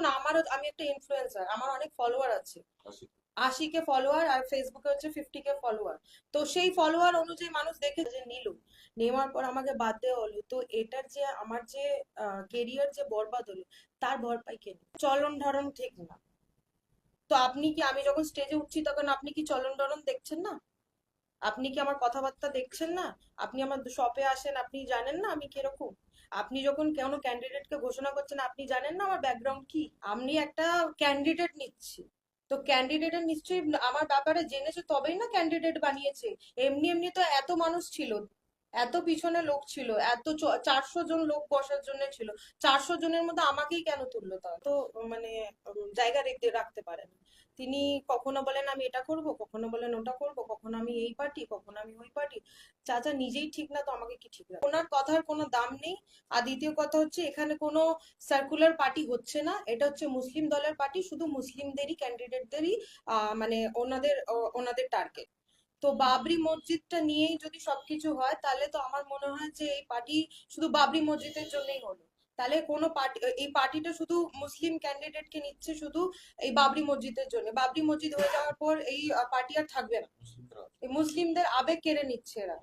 দেখুন আমারও আমি একটা ইনফ্লুয়েন্সার আমার অনেক ফলোয়ার আছে। আশি কে ফলোয়ার আর ফেসবুকে হচ্ছে ফিফটি কে ফলোয়ার তো সেই ফলোয়ার অনুযায়ী মানুষ দেখে যে নিল। নেওয়ার পর আমাকে বাদ দেওয়া হলো। তো এটার যে আমার যে কেরিয়ার যে বরবাদ হলো তার ভরপাই কে? চলন ধরন ঠিক না। তো আপনি কি আমি যখন স্টেজে উঠছি তখন আপনি কি চলন ধরন দেখছেন না? আপনি কি আমার কথাবার্তা দেখছেন না? আপনি আমার শপে আসেন আপনি জানেন না আমি কীরকম? আপনি যখন কোনো ক্যান্ডিডেটকে ঘোষণা করছেন, আপনি জানেন না আমার ব্যাকগ্রাউন্ড কি? আমি একটা ক্যান্ডিডেট নিচ্ছি। তো ক্যান্ডিডেটের নিশ্চয়ই আমার ব্যাপারে জেনেছে তবেই না ক্যান্ডিডেট বানিয়েছে। এমনি এমনি তো এত মানুষ ছিল, এত পিছনে লোক ছিল, এত চারশো জন লোক বসার জন্য ছিল। চারশো জনের মধ্যে আমাকেই কেন তুললো তা তো মানে জায়গা রেখে রাখতে পারেন। তিনি কখনো বলেন, আমি এটা করব, কখনো বলেন, ওটা করব আমি এই পার্টি কখনো আমি ওই পার্টি চাচা নিজেই ঠিক না তো আমাকে কি ঠিক রাখবে? ওনার কথার কোনো দাম নেই। আর দ্বিতীয় কথা হচ্ছে, এখানে কোনো সার্কুলার পার্টি হচ্ছে না। এটা হচ্ছে মুসলিম দলের পার্টি শুধু মুসলিমদেরই ক্যান্ডিডেটদেরই মানে ওনাদের ওনাদের টার্গেট তো বাবরি মসজিদটা নিয়েই যদি সবকিছু হয়, তাহলে তো আমার মনে হয় যে এই পার্টি শুধু বাবরি মসজিদের জন্যই হলো। তাহলে কোনো পার্টি এই পার্টিটা শুধু মুসলিম ক্যান্ডিডেটকে নিচ্ছে শুধু এই বাবরি মসজিদের জন্য। বাবরি মসজিদ হয়ে যাওয়ার পর এই পার্টি আর থাকবে না। মুসলিমদের আবেগ কেড়ে নিচ্ছে এরা।